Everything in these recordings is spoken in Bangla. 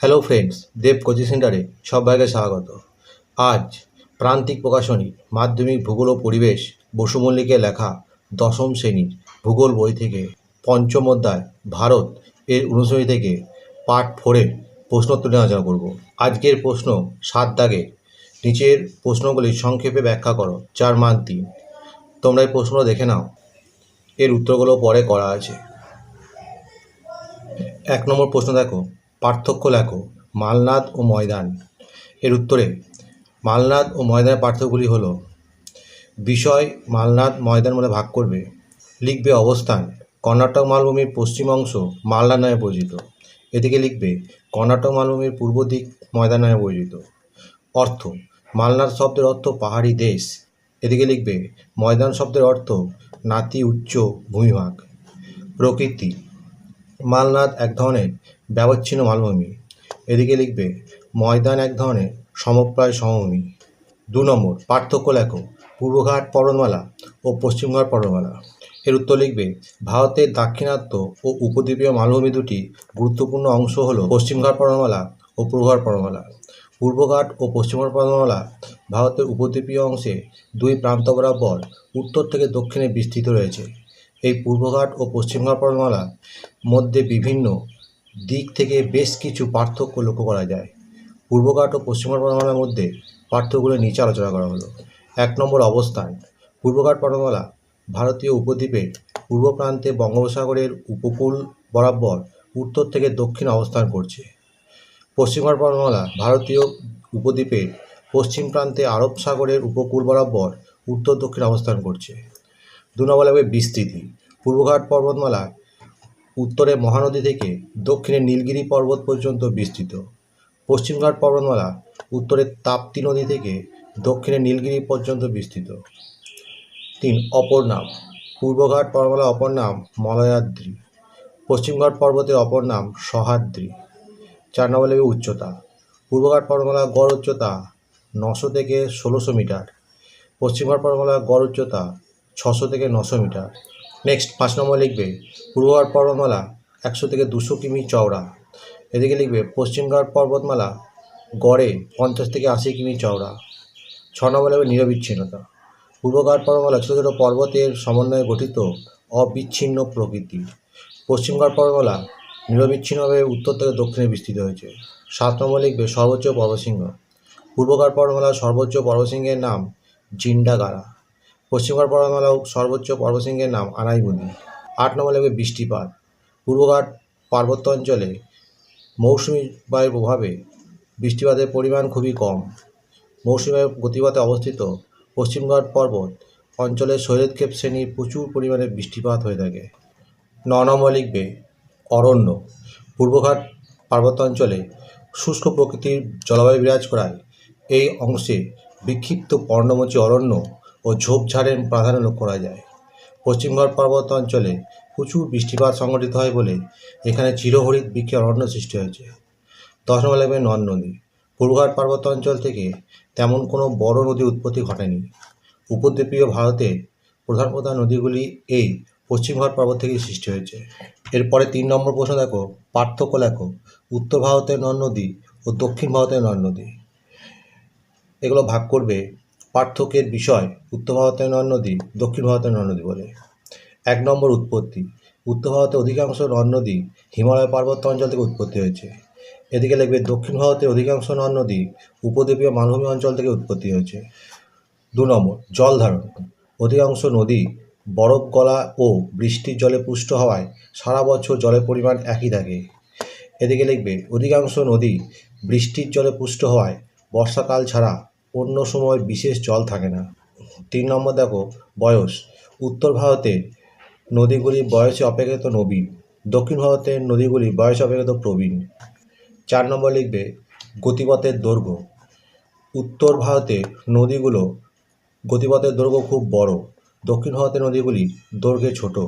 হ্যালো ফ্রেন্ডস দেব কোচিং সেন্টারে সবাইকে স্বাগত। আজ প্রান্তিক প্রকাশনী, মাধ্যমিক ভূগোল ও পরিবেশ, বসু মল্লিকের লেখা দশম শ্রেণির ভূগোল বই থেকে পঞ্চম অধ্যায়, ভারত এর অনুশীলনী থেকে পার্ট ফোরের প্রশ্নোত্তর নিয়ে আলোচনা করব। আজকের প্রশ্ন সাত দাগে নিচের প্রশ্নগুলি সংক্ষেপে ব্যাখ্যা করো, চার মান তিন। তোমরা এই প্রশ্নগুলো দেখে নাও। এর উত্তরগুলো পরে করা আছে। এক নম্বর প্রশ্ন দেখো। পার্থক্য লেখো, মালনাদ ও ময়দান। এর উত্তরে, মালনাদ ও ময়দানের পার্থক্যগুলি হল, বিষয় মালনাদ ময়দান মধ্যে ভাগ করবে, লিখবে অবস্থান, কর্ণাটক মালভূমির পশ্চিম অংশ মালনাদ নামে পরিচিত। এদিকে লিখবে, কর্ণাটক মালভূমির পূর্ব দিক ময়দান নামে পরিচিত। অর্থ, মালনাদ শব্দের অর্থ পাহাড়ি দেশ। এদিকে লিখবে, ময়দান শব্দের অর্থ নাতি উচ্চ ভূমিভাগ। প্রকৃতি, মালনাদ এক ধরনের ব্যবচ্ছিন্ন মালভূমি। এদিকে লিখবে, ময়দান এক ধরনের সমপ্রায় সমভূমি। দু নম্বর, পার্থক্য লেখো, পূর্বঘাট পর্বতমালা ও পশ্চিমঘাট পর্বতমালা। এর উত্তর লিখবে, ভারতের দাক্ষিণাত্য ও উপদ্বীপীয় মালভূমি দুটি গুরুত্বপূর্ণ অংশ হল পশ্চিমঘাট পর্বতমালা ও পূর্বঘাট পর্বতমালা। পূর্বঘাট ও পশ্চিমঘাট পর্বতমালা ভারতের উপদ্বীপীয় অংশে দুই প্রান্ত বরাবর উত্তর থেকে দক্ষিণে বিস্তৃত রয়েছে। এই পূর্বঘাট ও পশ্চিমঘাট পর্বতমালা মধ্যে বিভিন্ন দিক থেকে বেশ কিছু পার্থক্য লক্ষ্য করা যায়। পূর্বঘাট ও পশ্চিমঘাট পর্বতমালার মধ্যে পার্থক্যগুলো নিচে আলোচনা করা হলো। এক নম্বর অবস্থান, পূর্বঘাট পর্বতমালা ভারতীয় উপদ্বীপের পূর্ব প্রান্তে বঙ্গোপসাগরের উপকূল বরাবর উত্তর থেকে দক্ষিণে অবস্থান করছে। পশ্চিমঘাট পর্বতমালা ভারতীয় উপদ্বীপের পশ্চিম প্রান্তে আরব সাগরের উপকূল বরাবর উত্তর দক্ষিণ অবস্থান করছে। দু নম্বর লাগবে বিস্তৃতি, পূর্বঘাট পর্বতমালা উত্তরে মহানদী থেকে দক্ষিণে নীলগিরি পর্বত পর্যন্ত বিস্তৃত। পশ্চিমঘাট পর্বতমালা উত্তরে তাপ্তি নদী থেকে দক্ষিণে নীলগিরি পর্যন্ত বিস্তৃত। তিন, অপর নাম। পূর্বঘাট পর্বতমালা অপর নাম মলয়াদ্রি। পশ্চিমঘাট পর্বতের অপর নাম সহাদ্রি। চার নম্বর উচ্চতা। পূর্বঘাট পর্বতমালার গড় উচ্চতা নশো থেকে ষোলোশো মিটার। পশ্চিমঘাট পর্বতমালার গড় উচ্চতা ছশো থেকে নশো মিটার। নেক্সট পাঁচ নম্বর লিখবে পূর্বঘাট পর্বতমালা, একশো থেকে দুশো কিমি চওড়া। এদিকে লিখবে পশ্চিমঘাট পর্বতমালা, গড়ে পঞ্চাশ থেকে আশি কিমি চওড়া। ছ নম্বর লাগবে নিরবিচ্ছিন্নতা। পূর্বঘাট পর্বতমালা ছোটো ছোটো পর্বতের সমন্বয়ে গঠিত, অবিচ্ছিন্ন প্রকৃতি। পশ্চিমঘাট পর্বতমালা নিরবিচ্ছিন্নভাবে উত্তর থেকে দক্ষিণে বিস্তৃত হয়েছে। সাত নম্বর লিখবে, সর্বোচ্চ পর্বসিংহ পূর্বঘাট পর্বতমালার সর্বোচ্চ পর্বসিংহের নাম জিন্ডাগারা। পশ্চিমঘাট পর্বতমালার সর্বোচ্চ পর্বতশৃঙ্গের নাম আনাইবুনি আট নম্বর লাগবে বৃষ্টিপাত। পূর্বঘাট পার্বত্য অঞ্চলে মৌসুমি বায়ুর প্রভাবে বৃষ্টিপাতের পরিমাণ খুবই কম। মৌসুমি বায়ুর গতিপথে অবস্থিত পশ্চিমঘাট পর্বত অঞ্চলে শৈলক্ষেপ শ্রেণির প্রচুর পরিমাণে বৃষ্টিপাত হয়ে থাকে। ন নম্বর লিখবে অরণ্য। পূর্বঘাট পার্বত্য অঞ্চলে শুষ্ক প্রকৃতির জলবায়ু বিরাজ করায় এই অংশে বিক্ষিপ্ত পর্ণমোচী অরণ্য ও ঝোপঝাড়ের প্রাধান্য লক্ষ্য করা যায়। পশ্চিমঘাট পার্বত্য অঞ্চলে প্রচুর বৃষ্টিপাত সংঘটিত হয় বলে এখানে চিরহরিত বৃক্ষের অরণ্য সৃষ্টি হয়েছে। দশ নম্বর লাগবে নদ নদী। পূর্বঘাট পার্বত্য অঞ্চল থেকে তেমন কোনো বড় নদীর উৎপত্তি ঘটেনি। উপদ্বীপীয় ভারতের প্রধান প্রধান নদীগুলি এই পশ্চিমঘাট পর্বত থেকেই সৃষ্টি হয়েছে। এরপরে তিন নম্বর প্রশ্ন দেখো, পার্থক্য লেখো। উত্তর ভারতের নদ নদী ও দক্ষিণ ভারতের নদ নদী। এগুলো ভাগ করবে পার্থক্যের বিষয় উত্তর ভারতের নদ নদী, দক্ষিণ ভারতের নদ নদী বলে। এক নম্বর উৎপত্তি। উত্তর ভারতের অধিকাংশ নদ নদী হিমালয় পার্বত্য অঞ্চল থেকে উৎপত্তি হয়েছে। এদিকে লিখবে, দক্ষিণ ভারতের অধিকাংশ নদ নদী উপদ্বীপীয় মালভূমি অঞ্চল থেকে উৎপত্তি হয়েছে। দু নম্বর, জল ধারণ। অধিকাংশ নদী বরফ গলা ও বৃষ্টির জলে পুষ্ট হওয়ায় সারা বছর জলের পরিমাণ একই থাকে। এদিকে লিখবে, অধিকাংশ নদী বৃষ্টির জলে পুষ্ট হওয়ায় বর্ষাকাল ছাড়া অন্য সময় বিশেষ জল থাকে না। তিন নম্বর দেখো, বয়স। উত্তর ভারতে নদীগুলি বয়সে অপেক্ষিত নবীন। দক্ষিণ ভারতের নদীগুলি বয়সে অপেক্ষিত প্রবীণ। চার নম্বর লিখবে, গতিপথের দৈর্ঘ্য। উত্তর ভারতে নদীগুলো গতিপথের দৈর্ঘ্য খুব বড়। দক্ষিণ ভারতের নদীগুলি দৈর্ঘ্যে ছোট।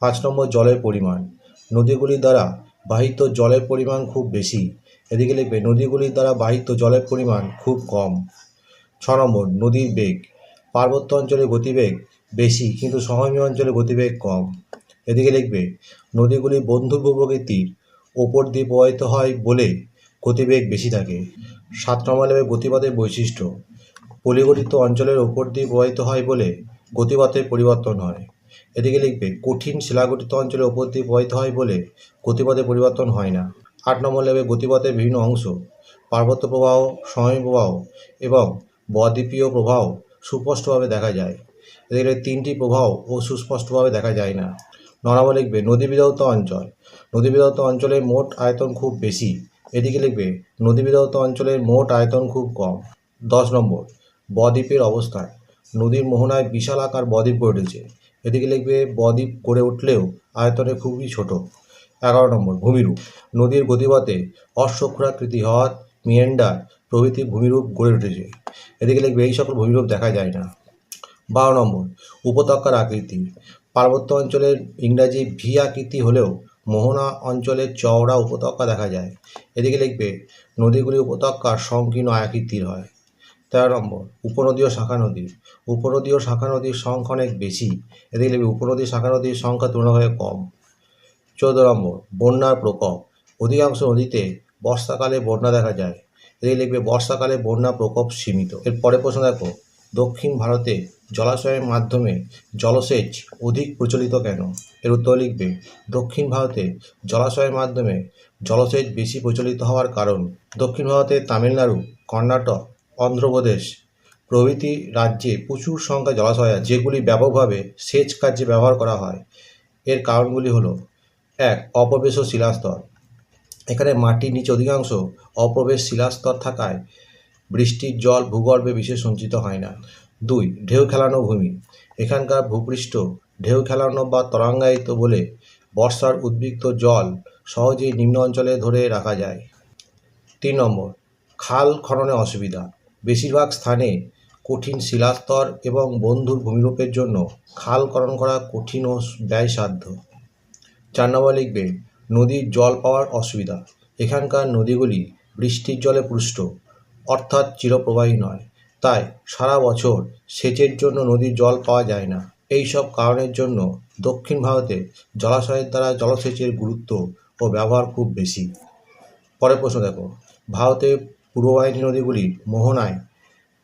পাঁচ নম্বর জলের পরিমাণ। নদীগুলির দ্বারা বাহিত জলের পরিমাণ খুব বেশি। এদিকে লিখবে, নদীগুলির দ্বারা বাহিত জলের পরিমাণ খুব কম। ছ নম্বর নদীর বেগ। পার্বত্য অঞ্চলে গতিবেগ বেশি, কিন্তু সমভূমি অঞ্চলে গতিবেগ কম। এদিকে লিখবে, নদীগুলি বন্ধুত্ব প্রকৃতির ওপর দিয়ে প্রবাহিত হয় বলে গতিবেগ বেশি থাকে। সাত নম্বর নেবে গতিপথের বৈশিষ্ট্য। পলিগঠিত অঞ্চলের ওপর দিয়ে প্রবাহিত হয় বলে গতিপথের পরিবর্তন হয়। এদিকে লিখবে, কঠিন শিলাগঠিত অঞ্চলের ওপর দিয়ে প্রবাহিত হয় বলে গতিপথের পরিবর্তন হয় না। আট নম্বর নেবে গতিপথের বিভিন্ন অংশ, পার্বত্য প্রবাহ সময় প্রবাহ এবং বদ্বীপীয় প্রভাব সুস্পষ্টভাবে দেখা যায়। এদিকে তিনটি প্রভাব ও সুস্পষ্টভাবে দেখা যায় না। ন নম্বর লিখবে নদী বিধৌত অঞ্চল। নদী বিধৌত অঞ্চলের মোট আয়তন খুব বেশি। এদিকে লিখবে নদী বিধৌত অঞ্চলের মোট আয়তন খুব কম। দশ নম্বর, বদ্বীপের অবস্থান। নদীর মোহনায় বিশাল আকার বদ্বীপ গড়ে উঠেছে। এদিকে লিখবে, বদ্বীপ গড়ে উঠলেও আয়তনে খুবই ছোট। এগারো নম্বর, ভূমিরূপ। নদীর গতিপথে অশ্বক্ষুরাকৃতি হ্রদ, মিয়েন্ডার প্রভৃতি ভূমিরূপ গড়ে উঠেছে। এদিকে লিখবে, এই সকল ভূমিরূপ দেখা যায় না। বারো নম্বর, উপত্যকার আকৃতি। পার্বত্য অঞ্চলের ইংরাজি ভি আকৃতি হলেও মোহনা অঞ্চলের চওড়া উপত্যকা দেখা যায়। এদিকে লিখবে, নদীগুলি উপত্যকার সংকীর্ণ আকৃতির হয়। তেরো নম্বর উপনদী ও শাখা নদী। উপনদী ও শাখা নদীর সংখ্যা অনেক বেশি। এদিকে লিখবে উপনদী শাখা নদীর সংখ্যা তুলনাভাবে কম। চৌদ্দ নম্বর, বন্যার প্রকোপ। অধিকাংশ নদীতে বর্ষাকালে বন্যা দেখা যায়। এদিকে লিখবে, বর্ষাকালে বন্যা প্রকোপ সীমিত। এর পরে প্রশ্ন দেখো, দক্ষিণ ভারতে জলাশয়ের মাধ্যমে জলসেচ অধিক প্রচলিত কেন? এর উত্তর লিখবে, দক্ষিণ ভারতে জলাশয়ের মাধ্যমে জলসেচ বেশি প্রচলিত হওয়ার কারণ দক্ষিণ ভারতে তামিলনাড়ু, কর্ণাটক, অন্ধ্রপ্রদেশ প্রভৃতি রাজ্যে প্রচুর সংখ্যা জলাশয় আছে, যেগুলি ব্যাপকভাবে সেচ কার্যে ব্যবহার করা হয়। এর কারণগুলি হলো, এক অপবেশ শিলাস্তর। এখানে মাটির নিচে অধিকাংশ অপ্রবেশ শিলাস্তর থাকায় বৃষ্টির জল ভূগর্ভে বিশেষ সঞ্চিত হয় না। দুই, ঢেউ খেলানো ভূমি। এখানকার ভূপৃষ্ঠ ঢেউ খেলানো বা তরঙ্গায়িত বলে বর্ষার উদ্বৃত্ত জল সহজেই নিম্ন অঞ্চলে ধরে রাখা যায়। তিন নম্বর, খাল খননে অসুবিধা। বেশিরভাগ স্থানে কঠিন শিলাস্তর এবং বন্ধুর ভূমিরূপের জন্য খাল খনন করা কঠিন ও ব্যয়সাধ্য। চার নম্বর লিখবে নদীর জল পাওয়ার অসুবিধা। এখানকার নদীগুলি বৃষ্টির জলে পুষ্ট, অর্থাৎ চিরপ্রবাহী নয়। তাই সারা বছর সেচের জন্য নদীর জল পাওয়া যায় না। এই সব কারণের জন্য দক্ষিণ ভারতে জলাশয়ের দ্বারা জলসেচের গুরুত্ব ও ব্যবহার খুব বেশি। পরের প্রশ্ন দেখো, ভারতের পূর্ববাহিনী নদীগুলির মোহনায়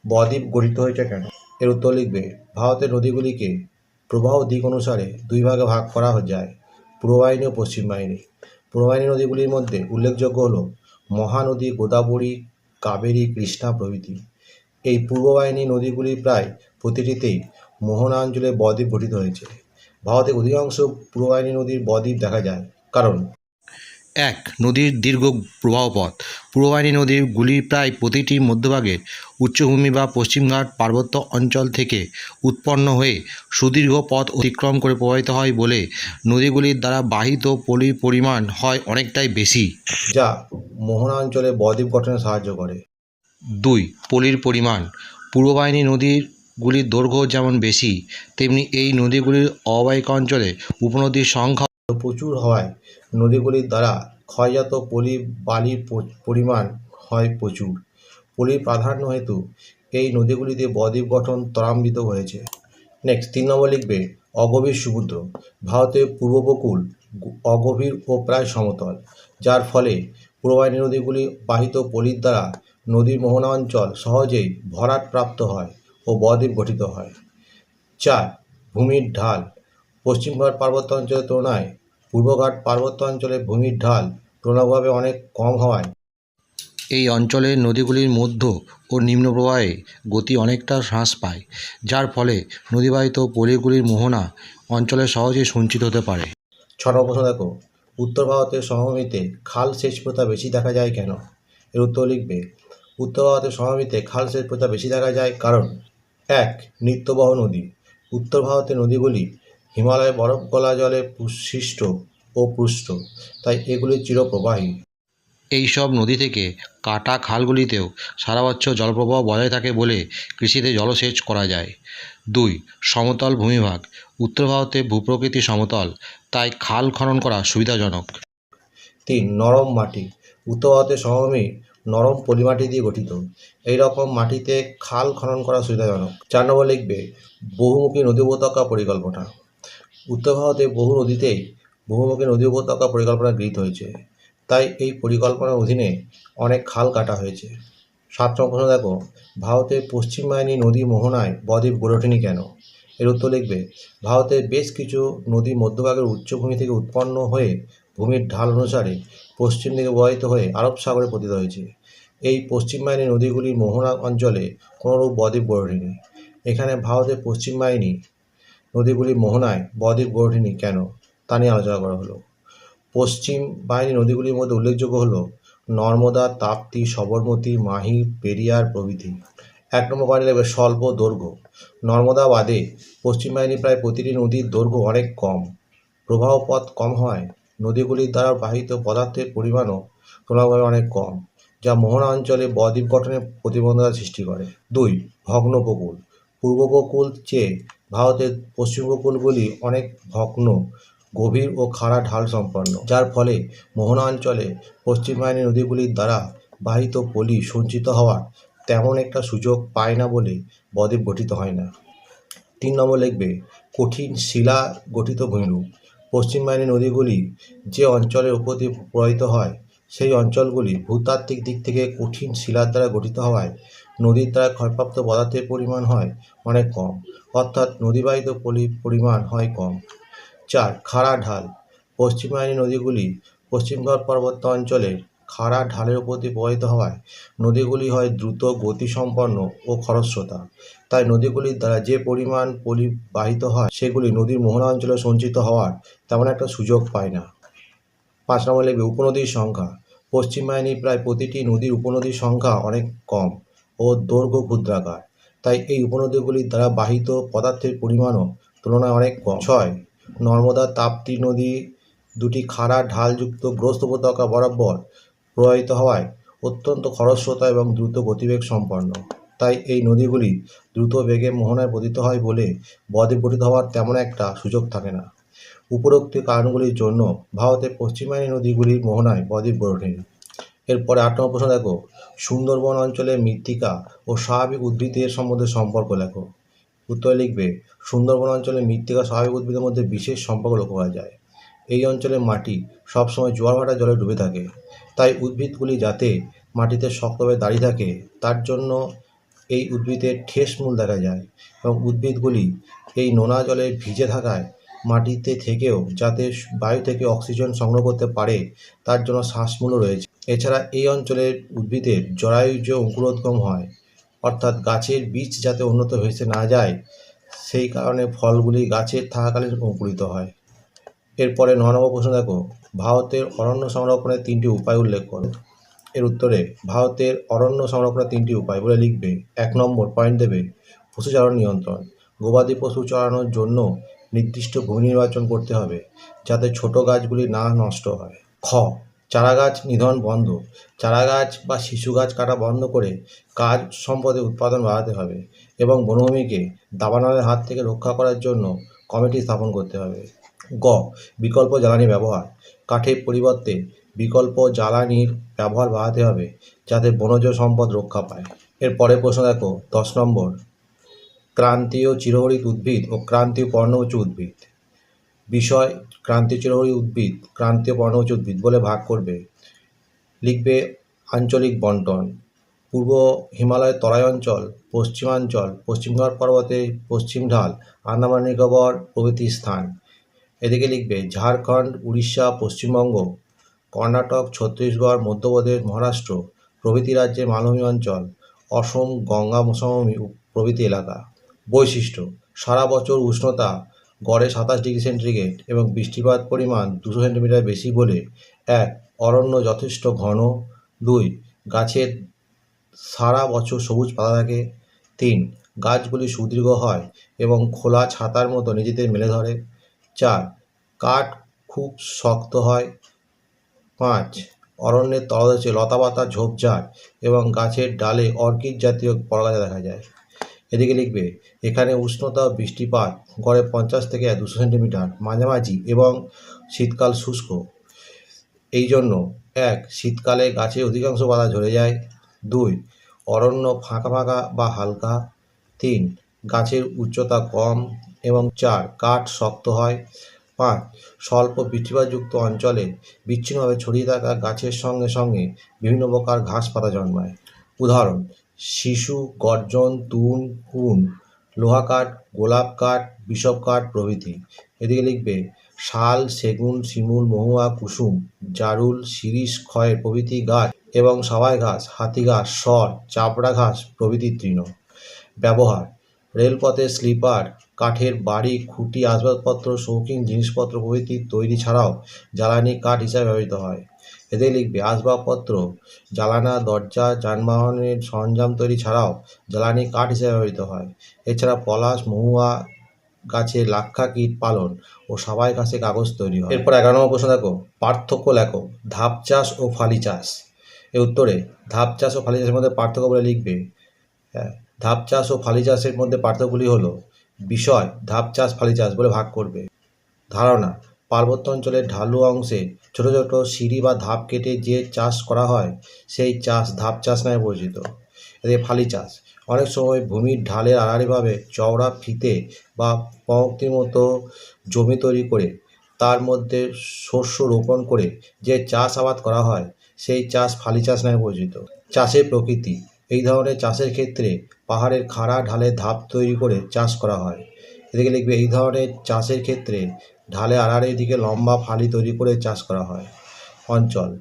বদ্বীপ গঠিত হয়েছে কেন? এর উত্তর লিখবে, ভারতের নদীগুলিকে প্রবাহ দিক অনুসারে দুই ভাগে ভাগ করা যায়। পূর্ববাহিনী ও পশ্চিম বাহিনী পূর্ব বাহিনী নদীগুলির মধ্যে উল্লেখযোগ্য হল মহানদী, গোদাবরী, কাবেরী, কৃষ্ণা প্রভৃতি। এই পূর্ব বাহিনী নদীগুলি প্রায় প্রতিটিতেই মোহনা অঞ্চলে বদ্বীপ গঠিত হয়েছে। ভারতের অধিকাংশ পূর্ব বাহিনী নদীর বদ্বীপ দেখা যায়। কারণ এক নদীর দীর্ঘ প্রবাহপথ পূর্ববাহিনী নদীগুলির প্রায় প্রতিটি মধ্যভাগের উচ্চভূমি বা পশ্চিমঘাট পার্বত্য অঞ্চল থেকে উৎপন্ন হয়ে সুদীর্ঘ পথ অতিক্রম করে প্রবাহিত হয় বলে নদীগুলির দ্বারা বাহিত পলির পরিমাণ হয় অনেকটাই বেশি। যা মোহনা অঞ্চলে বদ্বীপ গঠনে সাহায্য করে। দুই পলির পরিমাণ। পূর্ববাহিনী নদীগুলির দৈর্ঘ্য যেমন বেশি তেমনি এই নদীগুলির অববাহিকা অঞ্চলে উপনদীর সংখ্যা প্রচুর হওয়ায় নদীগুলির দ্বারা ক্ষয়জাত পলি বালির পরিমাণ হয় প্রচুর। পলির প্রাধান্য হেতু এই নদীগুলিতে বদ্বীপ গঠন ত্বরান্বিত হয়েছে। নেক্সট তিন নম্বর লিখবে, অগভীর সমুদ্র। ভারতের পূর্ব উপকূল অগভীর ও প্রায় সমতল, যার ফলে পূর্ববাহিনী নদীগুলি বাহিত পলির দ্বারা নদীর মোহনা অঞ্চল সহজেই ভরাট প্রাপ্ত হয় ও বদ্বীপ গঠিত হয়। চার, ভূমির ঢাল। পশ্চিমঘাট পার্বত্য অঞ্চলের তুলনায় পূর্বঘাট পার্বত্য অঞ্চলে ভূমির ঢাল তুলনাভাবে অনেক কম হওয়ায়। এই অঞ্চলের নদীগুলির মধ্য ও নিম্ন প্রবাহে গতি অনেকটা হ্রাস পায় যার ফলে নদীবাহিত পলিগুলির মোহনা অঞ্চলে সহজে সঞ্চিত হতে পারে। ছ প্রশ্ন দেখো উত্তর ভারতের সমভূমিতে খাল সেচ প্রথা বেশি দেখা যায় কেন? এর উত্তর লিখবে উত্তর ভারতের সমভূমিতে খাল সেচ প্রথা বেশি দেখা যায় কারণ এক নিত্যবহ নদী। উত্তর ভারতের নদীগুলি হিমালয়ের বরফ গলা জলে সৃষ্ট ও পুষ্ট তাই এগুলি চিরপ্রবাহী। এই সব নদী থেকে কাটা খালগুলিতেও সারা বছর জলপ্রবাহ বজায় থাকে বলে কৃষিতে জলসেচ করা যায়। দুই সমতল ভূমিভাগ। উত্তর ভারতে ভূপ্রকৃতি সমতল তাই খাল খনন করা সুবিধাজনক। তিন নরম মাটি। উত্তর ভারতের সমভূমি নরম পলিমাটি দিয়ে গঠিত। এই রকম মাটিতে খাল খনন করা সুবিধাজনক। চার নম্বর লিখবে বহুমুখী নদী উপত্যকা পরিকল্পনা। উত্তর ভারতে বহু নদীতে বহুমুখী নদী উপত্যকা পরিকল্পনা গৃহীত হয়েছে। তাই এই পরিকল্পনার অধীনে অনেক খাল কাটা হয়েছে। সাত প্রশ্ন দেখো, ভারতের পশ্চিম বাহিনী নদী মোহনায় বদ্বীপ গড়ে ওঠেনি কেন? এর উত্তর লিখবে ভারতের বেশ কিছু নদী মধ্যভাগের উচ্চভূমি থেকে উৎপন্ন হয়ে ভূমির ঢাল অনুসারে পশ্চিম দিকে প্রবাহিত হয়ে আরব সাগরে পতিত হয়েছে। এই পশ্চিম বাহিনী নদীগুলির মোহনা অঞ্চলে কোনোরূপ বদ্বীপ গড়ে ওঠেনি। এখানে ভারতের পশ্চিম বাহিনী নদীগুলির মোহনায় বদ্বীপ গড়ে ওঠেনি কেন, তা নিয়ে আলোচনা করা হলো। পশ্চিম বাহিনী নদীগুলির মধ্যে উল্লেখযোগ্য হলো নর্মদা, তাপ্তি, সবরমতী, মাহি, পেরিয়ার প্রভৃতি। এক নম্বর পয়েন্ট লাগবে স্বল্প দৈর্ঘ্য। নর্মদা বাদে পশ্চিম বাহিনী প্রায় প্রতিটি নদীর দৈর্ঘ্য অনেক কম। প্রবাহ পথ কম হয় নদীগুলির দ্বারা বাহিত পদার্থের পরিমাণও তুলনামূলকভাবে অনেক কম, যা মোহনা অঞ্চলে বদ্বীপ গঠনে প্রতিবন্ধকতা সৃষ্টি করে। দুই ভগ্ন উপকূল চেয়ে ভারতের পশ্চিম উপকূলগুলি অনেক ভগ্ন, গভীর ও খাড়া ঢাল সম্পন্ন। যার ফলে মোহনা অঞ্চলে পশ্চিম বাহিনী নদীগুলির দ্বারা বাহিত পলি সঞ্চিত হওয়ার তেমন একটা সুযোগ পায় না বলে বদ্বীপ গঠিত হয় না। তিন নম্বর লিখবে, কঠিন শিলা গঠিত ভূমিরূপ। পশ্চিম বাহিনী নদীগুলি যে অঞ্চলের দিয়ে প্রবাহিত হয়, সেই অঞ্চলগুলি ভূতাত্ত্বিক দিক থেকে কঠিন শিলার দ্বারা গঠিত হওয়ায় নদীর দ্বারা ক্ষয়প্রাপ্ত পদার্থের পরিমাণ হয় অনেক কম, অর্থাৎ নদীবাহিত পলির পরিমাণ হয় কম। চার, খাড়া ঢাল। পশ্চিম বাহিনী নদীগুলি পশ্চিমঘাট পার্বত্য অঞ্চলের খাড়া ঢালের উপর দিয়ে প্রবাহিত হওয়ায় নদীগুলি হয় দ্রুত, গতিসম্পন্ন ও খরস্রোতা। তাই নদীগুলির দ্বারা যে পরিমাণ পলি বাহিত হয়, সেগুলি নদীর মোহনা অঞ্চলে সঞ্চিত হওয়ার তেমন একটা সুযোগ পায় না। পাঁচ নম্বর লিখবে উপনদীর সংখ্যা। পশ্চিম বাহিনী প্রায় প্রতিটি নদীর উপনদীর সংখ্যা অনেক কম। ও দৈর্ঘ্য ক্ষুদ্রাকার। তাই এই উপনদীগুলির দ্বারা বাহিত পদার্থের পরিমাণও তুলনায় অনেক কম। ছয়, নর্মদা তাপ্তি নদী দুটি খাড়া ঢালযুক্ত গ্রস্ত উপত্যকা বরাবর প্রবাহিত হওয়ায় অত্যন্ত খরস্রোতা এবং দ্রুত গতিবেগ সম্পন্ন। তাই এই নদীগুলি দ্রুত বেগে মোহনায় পতিত হয় বলে বদ্বীপ গঠিত হওয়ার তেমন একটা সুযোগ থাকে না। উপরোক্ত কারণগুলির জন্য ভারতের পশ্চিমায়নী নদীগুলির মোহনায় বদ্বীপ গড়ে ওঠেনি। এরপরে আট নম্বর প্রশ্ন দেখো। সুন্দরবন অঞ্চলের মৃত্তিকা ও স্বাভাবিক উদ্ভিদের সম্বন্ধে সম্পর্ক লেখো। উত্তরে লিখবে, সুন্দরবন অঞ্চলের মৃত্তিকা স্বাভাবিক উদ্ভিদের মধ্যে বিশেষ সম্পর্ক লক্ষ্য করা যায়। এই অঞ্চলের মাটি সবসময় জোয়ার ভাটা জলে ডুবে থাকে। তাই উদ্ভিদগুলি যাতে মাটিতে শক্তভাবে দাঁড়িয়ে থাকে, তার জন্য এই উদ্ভিদের ঠেস মূল দেখা যায় এবং উদ্ভিদগুলি এই নোনা জলে ভিজে থাকায় মাটিতে থেকেও যাতে বায়ু থেকে অক্সিজেন সংগ্রহ করতে পারে, তার জন্য শ্বাসমূলও রয়েছে। এছাড়া এই অঞ্চলের উদ্ভিদের জরায়ুজ অঙ্কুরোদ্গম হয়। অর্থাৎ গাছের বীজ যাতে উন্নত হয়েছে না যায়, সেই কারণে ফলগুলি গাছের থাকাকালীন অঙ্কুরিত হয়। এরপরে ন নম্বর প্রশ্ন দেখো, ভারতের অরণ্য সংরক্ষণের তিনটি উপায় উল্লেখ করো। এর উত্তরে, ভারতের অরণ্য সংরক্ষণের তিনটি উপায় বলে লিখবে, এক নম্বর পয়েন্ট দেবে, পশুচারণ নিয়ন্ত্রণ। গবাদি পশু চড়ানোর জন্য নির্দিষ্ট ভূমি নির্বাচন করতে হবে, যাতে ছোট গাছগুলি না নষ্ট হয়। খ চারাগাছ নিধন বন্ধ। চারাগাছ বা শিশু গাছ কাটা বন্ধ করে কাজ সম্পদে উৎপাদন বাড়াতে হবে এবং বনভূমিকে দাবানলের হাত থেকে রক্ষা করার জন্য কমিটি স্থাপন করতে হবে। গ, বিকল্প জ্বালানি ব্যবহার। কাঠের পরিবর্তে বিকল্প জ্বালানির ব্যবহার বাড়াতে হবে যাতে বনজ সম্পদ রক্ষা পায়। এর পরের প্রশ্ন দেখো, দশ নম্বর। ক্রান্তীয় চিরহরিত উদ্ভিদ ও ক্রান্তীয় পর্ণমোচী উদ্ভিদ। বিষয় ক্রান্তীয় চিরহরিত উদ্ভিদ ক্রান্তীয় পর্ণমোচী উদ্ভিদ বলে ভাগ করবে। লিখবে আঞ্চলিক বন্টন। পূর্ব হিমালয়ের তরাই অঞ্চল, পশ্চিমাঞ্চল পশ্চিমঘাট পর্বতে পশ্চিম ঢাল, আন্দামান নিকোবর প্রভৃতি স্থান। এদিকে লিখবে ঝাড়খণ্ড, উড়িষ্যা, পশ্চিমবঙ্গ, কর্ণাটক, ছত্তিশগড়, মধ্যপ্রদেশ, মহারাষ্ট্র প্রভৃতি রাজ্যের মালভূমি অঞ্চল, অসম, গঙ্গা সমভূমি প্রভৃতি এলাকা। বৈশিষ্ট্য, সারা বছর উষ্ণতা গড়ে সাতাশ ডিগ্রি সেন্টিগ্রেড এবং বৃষ্টিপাত পরিমাণ দুশো সেন্টিমিটার বেশি বলে এক অরণ্য যথেষ্ট ঘন। দুই, গাছের সারা বছর সবুজ পাতা থাকে। তিন, গাছগুলি সুদীর্ঘ হয় এবং খোলা ছাতার মতো নিজেদের মেলে ধরে। চার, কাঠ খুব শক্ত হয়। পাঁচ, অরণ্যের তলদেশে লতাপাতা ঝোপঝাড় এবং গাছের ডালে অর্কিড জাতীয় পরগাছা দেখা যায়। এদিকে লিখবে, এখানে উষ্ণতা বৃষ্টিপাত গড়ে পঞ্চাশ থেকে দুশো সেন্টিমিটার, মাঝামাঝি এবং শীতকাল শুষ্ক। এই জন্য, এক, শীতকালে গাছের অধিকাংশ পাতা ঝরে যায়। দুই, অরণ্য ফাঁকা ফাঁকা বা হালকা। তিন, গাছের উচ্চতা কম এবং চার, কাঠ শক্ত হয়। পাঁচ, স্বল্প বৃষ্টিপাতযুক্ত অঞ্চলে বিচ্ছিন্নভাবে ছড়িয়ে থাকা গাছের সঙ্গে সঙ্গে বিভিন্ন প্রকার ঘাস পাতা জন্মায়। উদাহরণ শিশু, গর্জন, তুন কুন লোহা কাঠ গোলাপ কাঠ বিষব কাঠ প্রভৃতি। এদিকে লিখবে, শাল, সেগুন, শিমুল, মহুয়া, কুসুম, জারুল, শিরীষ, ক্ষয়, প্রভৃতি গাছ এবং সবাই ঘাস, হাতি ঘাস সর চাপড়া ঘাস প্রভৃতি তৃণ। ব্যবহার, রেলপথে স্লিপার, কাঠের বাড়ি, খুঁটি, আসবাবপত্র, শৌখিন জিনিসপত্র প্রভৃতি তৈরি ছাড়াও জ্বালানি কাঠ হিসাবে ব্যবহৃত হয়। এতে লিখবে। আসবাবপত্র, জ্বালানা, দরজা, যানবাহনের সরঞ্জাম তৈরি ছাড়াও জ্বালানি কাঠ হিসেবে ব্যবহৃত হয়। এছাড়া পলাশ, মহুয়া গাছে লাক্ষা কীট পালন ও সবাই ঘাসে কাগজ তৈরি হয়। এরপর এগারো নম্বর প্রশ্ন দেখো। পার্থক্য লেখো। ধাপ চাষ ও ফালি চাষ। এর উত্তরে ধাপ চাষ ও ফালি চাষের মধ্যে পার্থক্য বলে লিখবে। হ্যাঁ ধাপ চাষ ও ফালি চাষের মধ্যে পার্থক্যগুলি হলো বিষয়, ধাপ চাষ, ফালি চাষ বলে ভাগ করবে। ধারণা পার্বত্য অঞ্চলের ঢালু অংশে ছোট ছোট সিঁড়ি বা ধাপ কেটে যে চাষ করা হয়, সেই চাষ ধাপ চাষ নামে পরিচিত। এদিকে ফালি চাষ। অনেক সময় ভূমির ঢালের আড়াআড়িভাবে চওড়া ফিতে বা পঙ্ক্তির মতো জমি তৈরি করে তার মধ্যে শস্য রোপণ করে যে চাষ আবাদ করা হয়, সেই চাষ ফালি চাষ নামে পরিচিত। চাষের প্রকৃতি। এই ধরনের চাষের ক্ষেত্রে পাহাড়ের খাড়া ঢালে ধাপ তৈরি করে চাষ করা হয়। এদিকে লিখবে, এই ধরনের চাষের ক্ষেত্রে ঢালে আড়াআড়ি দিকে লম্বা ফালি তৈরি করে চাষ করা হয়। অঞ্চল।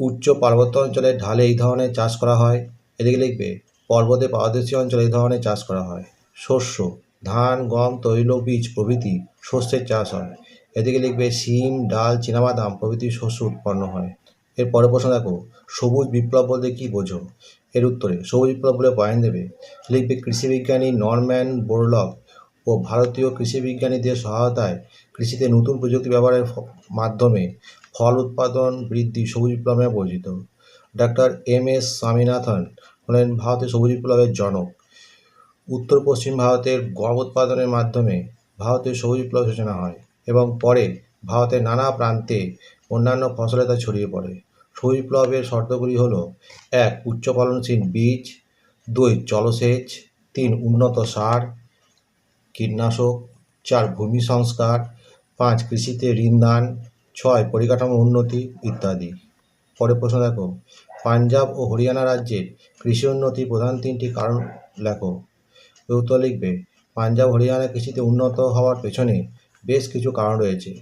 উচ্চ পার্বত্য অঞ্চলে ঢালে এই ধরনের চাষ করা হয়। এদিকে লিখবে, পর্বতে পাদদেশীয় অঞ্চলে এই ধরনের চাষ করা হয়। শস্য, ধান, গম তৈলবীজ প্রভৃতি শস্যের চাষ হয়। এদিকে লিখবে, শিম, ডাল, চীনাবাদাম প্রভৃতি শস্য উৎপন্ন হয়। এর পরের প্রশ্ন দেখো, সবুজ বিপ্লব বলতে কী বোঝো? এর উত্তরে সবুজ বিপ্লব বলে পয়েন্ট দেবে। লিখবে, কৃষিবিজ্ঞানী নরম্যান বোরলক ও ভারতীয় কৃষি বিজ্ঞানীদের সহায়তায় কৃষিতে নতুন প্রযুক্তি ব্যবহারের মাধ্যমে ফল উৎপাদন বৃদ্ধি সবুজ বিপ্লব পরিচিত। ডাক্তার এম এস স্বামীনাথন হলেন ভারতের সবুজ বিপ্লবের জনক। উত্তর পশ্চিম ভারতের গম উৎপাদনের মাধ্যমে ভারতের সবুজ বিপ্লব সূচনা হয় এবং পরে ভারতের নানা প্রান্তে অন্যান্য ফসলে তা ছড়িয়ে পড়ে। সবুজ বিপ্লবের শর্তগুলি হল, এক উচ্চ ফলনশীল বীজ, দুই, জলসেচ, তিন, উন্নত সার কীটনাশক, চার ভূমি সংস্কার, পাঁচ কৃষিতে ঋণদান ছয় পরিকাঠামো উন্নতি ইত্যাদি। পরের প্রশ্ন দেখো, পাঞ্জাব ও হরিয়ানা রাজ্যের কৃষি উন্নতির প্রধান তিনটি কারণ লেখো। উত্তর লিখবে, পাঞ্জাব হরিয়ানা কৃষিতে উন্নত হওয়ার পেছনে বেশ কিছু কারণ রয়েছে।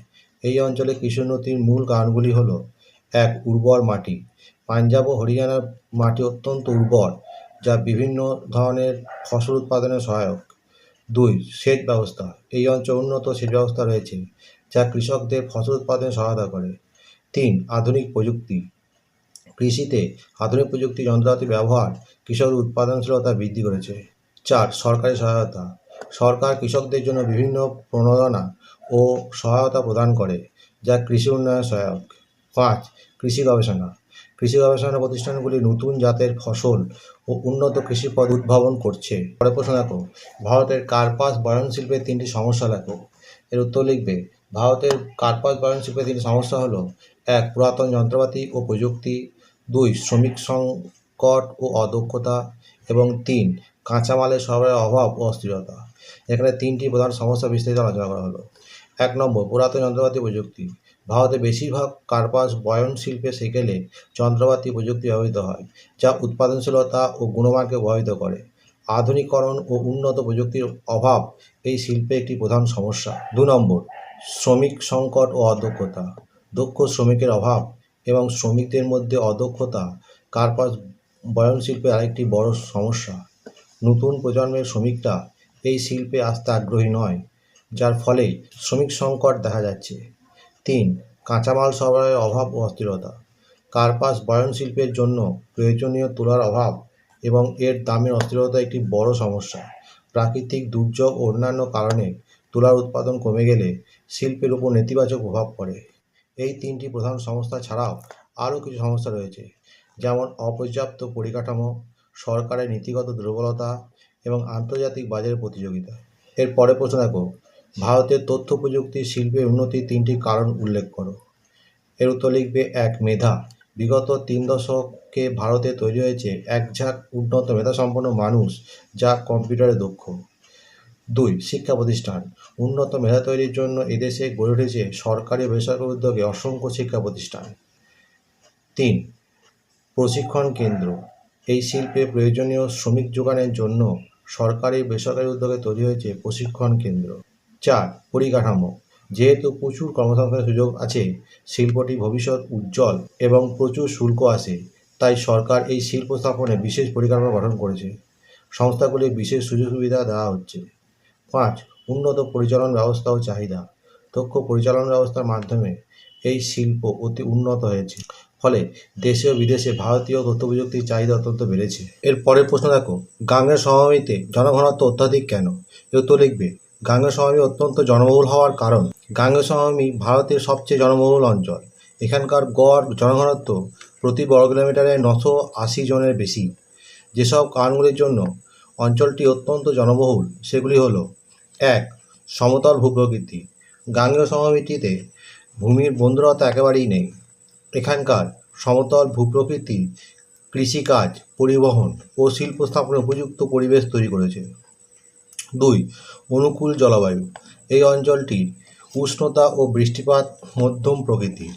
এই অঞ্চলে কৃষি উন্নতির মূল কারণগুলি হলো, এক, উর্বর মাটি। পাঞ্জাব ও হরিয়ানার মাটি অত্যন্ত উর্বর, যা বিভিন্ন ধরনের ফসল উৎপাদনে সহায়ক। দুই, সেচ ব্যবস্থা। এই অঞ্চলে উন্নত সেচ ব্যবস্থা রয়েছে, যা কৃষকদের ফসল উৎপাদনে সহায়তা করে। তিন, আধুনিক প্রযুক্তি। কৃষিতে আধুনিক প্রযুক্তি যন্ত্রপাতি ব্যবহার কৃষকের উৎপাদনশীলতা বৃদ্ধি করেছে। চার, সরকারি সহায়তা। সরকার কৃষকদের জন্য বিভিন্ন প্রণোদনা ও সহায়তা প্রদান করে, যা কৃষি উন্নয়নে সহায়ক। পাঁচ, কৃষি গবেষণা। কৃষি গবেষণা প্রতিষ্ঠানগুলি নতুন জাতের ফসল ও উন্নত কৃষি পদ উদ্ভাবন করছে। পরে প্রশ্ন দেখো ভারতের কার্পাস বয়ন শিল্পের তিনটি সমস্যা দেখো এর উত্তর লিখবে, ভারতের কার্পাস বয়ন শিল্পের তিনটি সমস্যা হলো, এক, পুরাতন যন্ত্রপাতি ও প্রযুক্তি, দুই, শ্রমিক সংকট ও অদক্ষতা, এবং তিন, কাঁচামালের সরবরাহের অভাব ও অস্থিরতা। এখানে তিনটি প্রধান সমস্যা বিস্তারিত আলোচনা করা হলো। এক নম্বর, পুরাতন যন্ত্রপাতি প্রযুক্তি। ভারতে বেশিরভাগ কার্পাস বয়ন শিল্পে সেকেলে যন্ত্রপাতি প্রযুক্তি ব্যবহৃত হয়, যা উৎপাদনশীলতা ও গুণমানকে প্রভাবিত করে। আধুনিকরণ ও উন্নত প্রযুক্তির অভাব এই শিল্পে একটি প্রধান সমস্যা। দু নম্বর, শ্রমিক সংকট ও অদক্ষতা। দক্ষ শ্রমিকের অভাব এবং শ্রমিকদের মধ্যে অদক্ষতা কার্পাস বয়ন শিল্পে আরেকটি বড় সমস্যা। নতুন প্রজন্মের শ্রমিকরা এই শিল্পে আসতে আগ্রহী নয়, যার ফলে শ্রমিক সংকট দেখা যাচ্ছে। তিন, কাঁচামাল সরবরাহের অভাব ও অস্থিরতা। কার্পাস বয়ন শিল্পের জন্য প্রয়োজনীয় তুলার অভাব এবং এর দামের অস্থিরতা একটি বড় সমস্যা। প্রাকৃতিক দুর্যোগ ও অন্যান্য কারণে তুলার উৎপাদন কমে গেলে শিল্পের উপর নেতিবাচক প্রভাব পড়ে। এই তিনটি প্রধান সমস্যা ছাড়াও আরও কিছু সমস্যা রয়েছে, যেমন অপর্যাপ্ত পরিকাঠামো, সরকারের নীতিগত দুর্বলতা এবং আন্তর্জাতিক বাজারের প্রতিযোগিতা। এর পরে প্রশ্ন দেখো ভারতের তথ্য প্রযুক্তি শিল্পের উন্নতির তিনটি কারণ উল্লেখ করো। এর উত্তর লিখবে এক মেধা। বিগত তিন দশকে ভারতে তৈরি হয়েছে এক ঝাঁক উন্নত মেধাসম্পন্ন মানুষ যা কম্পিউটারে দক্ষ। দুই, শিক্ষা প্রতিষ্ঠান। উন্নত মেধা তৈরির জন্য এদেশে গড়ে উঠেছে সরকারি বেসরকারি উদ্যোগে অসংখ্য শিক্ষা প্রতিষ্ঠান। তিন, প্রশিক্ষণ কেন্দ্র। এই শিল্পে প্রয়োজনীয় শ্রমিক যোগানের জন্য সরকারি বেসরকারি উদ্যোগে তৈরি হয়েছে প্রশিক্ষণ কেন্দ্র। চার পরিকাঠামো। যেহেতু প্রচুর কর্মসংস্থানের সুযোগ আছে, শিল্পটি ভবিষ্যৎ উজ্জ্বল এবং প্রচুর শুল্ক আসে তাই সরকার এই শিল্প স্থাপনে বিশেষ পরিকাঠামো গঠন করেছে। সংস্থাগুলি বিশেষ সুযোগ সুবিধা দেওয়া হচ্ছে। পাঁচ, উন্নত পরিচালন ব্যবস্থা ও চাহিদা। দক্ষ পরিচালন ব্যবস্থার মাধ্যমে এই শিল্প অতি উন্নত হয়েছে। ফলে দেশে ও বিদেশে ভারতীয় তথ্য প্রযুক্তির চাহিদা অত্যন্ত বেড়েছে। এর পরের প্রশ্ন দেখো গাঙ্গের সমভূমিতে জনঘনত্ব অত্যাধিক কেন? এ উত্তর লিখবে গাঙ্গেয় সমভূমি অত্যন্ত জনবহুল হওয়ার কারণ। গাঙ্গেয় সমভূমি ভারতের সবচেয়ে জনবহুল অঞ্চল। এখানকার গড়, জনঘনত্ব প্রতি বর্গ কিলোমিটারে নশো আশি জনের বেশি। যেসব কারণগুলির জন্য অঞ্চলটি অত্যন্ত জনবহুল, সেগুলি হল, এক, সমতল ভূপ্রকৃতি। গাঙ্গেয় সমভূমিটিতে ভূমির বন্ধুরতা একেবারেই নেই। এখানকার সমতল ভূপ্রকৃতি কৃষিকাজ, পরিবহন ও শিল্প স্থাপনের উপযুক্ত পরিবেশ তৈরি করেছে। দুই অনুকূল জলবায়ু। এই অঞ্চলটি উষ্ণতা ও বৃষ্টিপাত মধ্যম প্রকৃতির।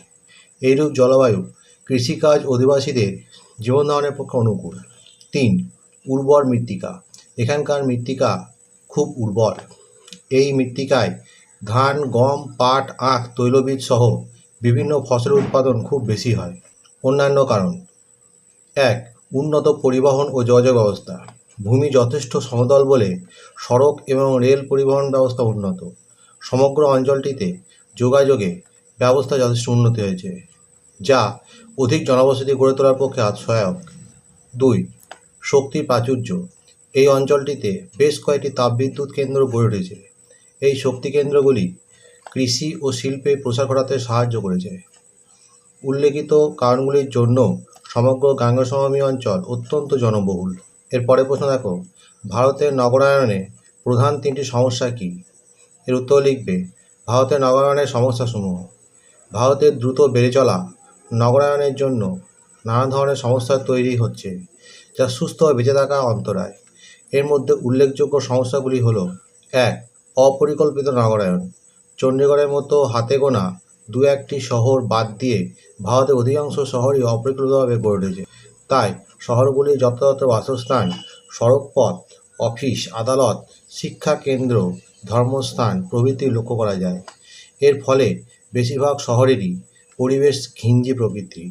এইরূপ জলবায়ু কৃষিকাজ অধিবাসীদের জীবনধারণের পক্ষে অনুকূল। তিন, উর্বর মৃত্তিকা। এখানকার মৃত্তিকা খুব উর্বর। এই মৃত্তিকায় ধান, গম, পাট, আখ, তৈলবীজ সহ বিভিন্ন ফসলের উৎপাদন খুব বেশি হয়। অন্যান্য কারণ, এক, উন্নত পরিবহন ও যোগাযোগ ব্যবস্থা। ভূমি যথেষ্ট সমতল বলে সড়ক এবং রেল পরিবহন ব্যবস্থা উন্নত। সমগ্র অঞ্চলটিতে যোগাযোগে ব্যবস্থা যথেষ্ট উন্নতি হয়েছে, যা অধিক জনবসতি গড়ে তোলার পক্ষে সহায়ক দুই শক্তি প্রাচুর্য। এই অঞ্চলটিতে বেশ কয়েকটি তাপবিদ্যুৎ কেন্দ্র গড়ে উঠেছে। এই শক্তি কেন্দ্রগুলি কৃষি ও শিল্পে প্রসার ঘটাতে সাহায্য করেছে। উল্লেখিত কারণগুলির জন্য সমগ্র গাঙ্গেয় সমভূমি অঞ্চল অত্যন্ত জনবহুল। এর পরের প্রশ্ন দেখো, ভারতের নগরায়নে প্রধান তিনটি সমস্যা কী? এর উত্তর লিখবে, ভারতের নগরায়নের সমস্যাসমূহ। ভারতের দ্রুত বেড়ে চলা নগরায়নের জন্য নানা ধরনের সমস্যা তৈরি হচ্ছে যা সুস্থভাবে বেঁচে থাকা অন্তরায়। এর মধ্যে উল্লেখযোগ্য সমস্যাগুলি হল, এক, অপরিকল্পিত নগরায়ন। চণ্ডীগড়ের মতো হাতে গোনা দু একটি শহর বাদ দিয়ে ভারতের অধিকাংশ শহরই অপরিকল্পিতভাবে গড়ে উঠেছে। তাই শহরগুলির যথাযথ বাসস্থান, সড়কপথ, অফিস, আদালত, শিক্ষা কেন্দ্র, ধর্মস্থান প্রভৃতি লক্ষ্য করা যায়। এর ফলে বেশিরভাগ শহরেরই পরিবেশ ঘিঞ্জি প্রকৃতি,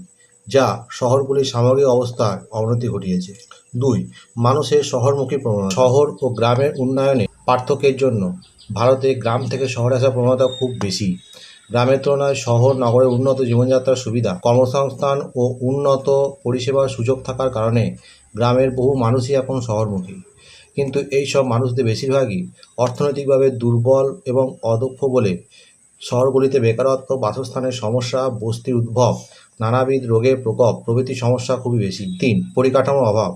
যা শহরগুলির সামগ্রিক অবস্থার অবনতি ঘটিয়েছে। দুই, মানুষের শহরমুখী প্রবণতা। শহর ও গ্রামের উন্নয়নে পার্থক্যের জন্য ভারতে গ্রাম থেকে শহরে আসার প্রবণতা খুব বেশি। গ্রামের তুলনায় শহর, নগরের উন্নত জীবনযাত্রার সুবিধা, কর্মসংস্থান ও উন্নত পরিষেবার সুযোগ থাকার কারণে গ্রামের বহু মানুষই এখন শহরমুখী। কিন্তু এই সব মানুষদের বেশিরভাগই অর্থনৈতিকভাবে দুর্বল এবং অদক্ষ বলে শহরগুলিতে বেকারত্ব, বাসস্থানের সমস্যা, বস্তির উদ্ভব, নানাবিধ রোগের প্রকোপ, প্রভৃতি সমস্যা খুবই বেশি। তিন, পরিকাঠামোর অভাব।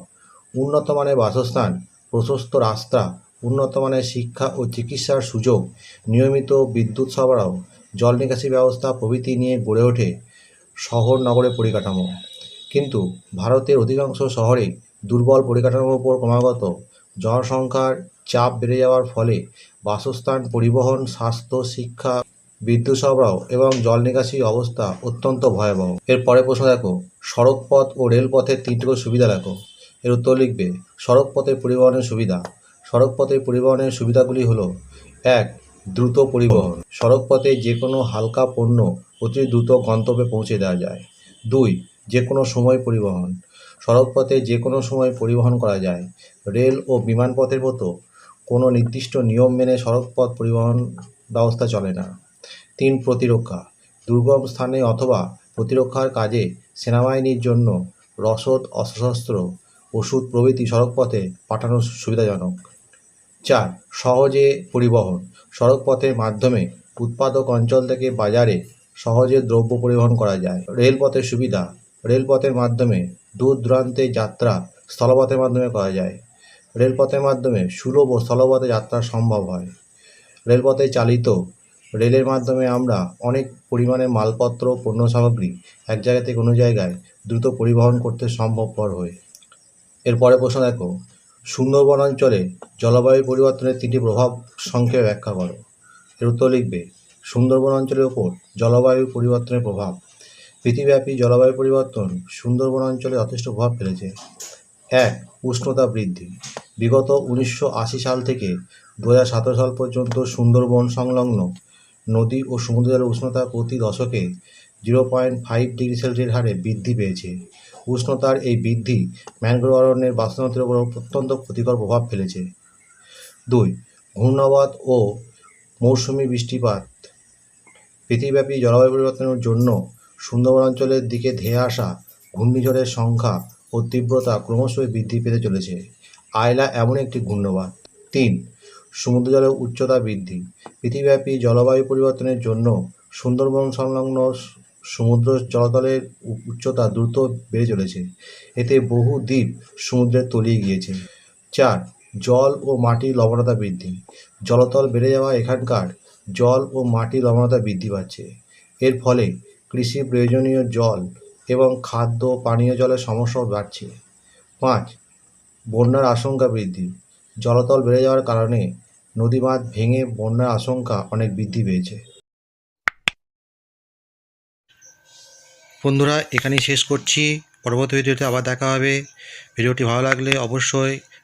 উন্নত মানের বাসস্থান, প্রশস্ত রাস্তা, উন্নত মানের শিক্ষা ও চিকিৎসার সুযোগ, নিয়মিত বিদ্যুৎ সরবরাহ জল নিকাশি ব্যবস্থা প্রভৃতি নিয়ে গড়ে ওঠে শহর নগরের পরিকাঠামো। কিন্তু ভারতের অধিকাংশ শহরে দুর্বল পরিকাঠামোর উপর ক্রমাগত জনসংখ্যার চাপ বেড়ে যাওয়ার ফলে বাসস্থান পরিবহন, স্বাস্থ্য, শিক্ষা, বিদ্যুৎ সরবরাহ এবং জল নিকাশি অবস্থা অত্যন্ত ভয়াবহ। এর পরে প্রশ্ন দেখো, সড়কপথ ও রেলপথের তিনটি সুবিধা দেখো। এর উত্তর লিখবে সড়কপথে পরিবহনের সুবিধা। সড়কপথে পরিবহনের সুবিধাগুলি হলো, এক দ্রুত পরিবহন। সড়কপথে যে কোনো হালকা পণ্য অতি দ্রুত গন্তব্যে পৌঁছে দেওয়া যায়। দুই যে কোনো সময় পরিবহন। সড়কপথে যে কোনো সময় পরিবহন করা যায়। রেল ও বিমানপথের মতো কোনো নির্দিষ্ট নিয়ম মেনে সড়কপথ পরিবহন ব্যবস্থা চলে না। তিন, প্রতিরক্ষা। দুর্গম স্থানে অথবা প্রতিরক্ষার কাজে সেনাবাহিনীর জন্য রসদ, অস্ত্রশস্ত্র, ওষুধ প্রভৃতি সড়কপথে পাঠানো সুবিধাজনক। চার, সহজে পরিবহন। সড়কপথের মাধ্যমে উৎপাদক অঞ্চল থেকে বাজারে সহজে দ্রব্য পরিবহন করা যায়। রেলপথের সুবিধা, রেলপথের মাধ্যমে দূর দূরান্তে যাত্রা স্থলপথের মাধ্যমে করা যায়। রেলপথের মাধ্যমে সুলভ ও স্থলপথে যাত্রা সম্ভব হয়। রেলপথে চালিত রেলের মাধ্যমে আমরা অনেক পরিমাণে মালপত্র, পণ্য সামগ্রী এক জায়গা থেকে অন্য জায়গায় দ্রুত পরিবহন করতে সম্ভবপর হয়। এরপরে প্রশ্ন দেখো, সুন্দরবন অঞ্চলে জলবায়ু পরিবর্তনের তিনটি প্রভাব সংক্ষেপে ব্যাখ্যা করো। এর উত্তর লিখবে, সুন্দরবন অঞ্চলের ওপর জলবায়ু পরিবর্তনের প্রভাব। পৃথিবীব্যাপী জলবায়ু পরিবর্তন সুন্দরবন অঞ্চলে যথেষ্ট প্রভাব ফেলেছে। এক, উষ্ণতা বৃদ্ধি। বিগত উনিশশো আশি সাল থেকে দু হাজার সতেরো সাল পর্যন্ত সুন্দরবন সংলগ্ন নদী ও সমুদ্রের উষ্ণতা প্রতি দশকে zero point five degree Celsius হারে বৃদ্ধি পেয়েছে। উষ্ণতার এই বৃদ্ধি ম্যানগ্রোভ অরণ্যের বাস্তুতন্ত্রের উপর অত্যন্ত ক্ষতিকর প্রভাব ফেলেছে। দুই, ঘূর্ণাবাত ও মৌসুমি বৃষ্টিপাত। পৃথিবীব্যাপী জলবায়ু পরিবর্তনের জন্য সুন্দরবন অঞ্চলের দিকে ধেয়ে আসা ঘূর্ণিঝড়ের সংখ্যা ও তীব্রতা ক্রমশই বৃদ্ধি পেতে চলেছে। আয়লা এমন একটি ঘূর্ণবাত। তিন সমুদ্র জলের উচ্চতা বৃদ্ধি। পৃথিবীব্যাপী জলবায়ু পরিবর্তনের জন্য সুন্দরবন সংলগ্ন সমুদ্র জলতলের উচ্চতা দ্রুত বেড়ে চলেছে। এতে বহু দ্বীপ সমুদ্রে তলিয়ে গিয়েছে। চার জল ও মাটির লবণতা বৃদ্ধি। জলতল বেড়ে যাওয়া এখানকার জল ও মাটির লবণতা বৃদ্ধি পাচ্ছে। এর ফলে কৃষি প্রয়োজনীয় জল এবং খাদ্য পানীয় জলের সমস্যাও বাড়ছে। পাঁচ, বন্যার আশঙ্কা বৃদ্ধি। জলতল বেড়ে যাওয়ার কারণে নদীবাঁধ ভেঙে বন্যার আশঙ্কা অনেক বৃদ্ধি পেয়েছে। বন্ধুরা, এখানেই শেষ করছি। পরবর্তী ভিডিওতে আবার দেখা হবে। ভিডিওটি ভালো লাগলে অবশ্যই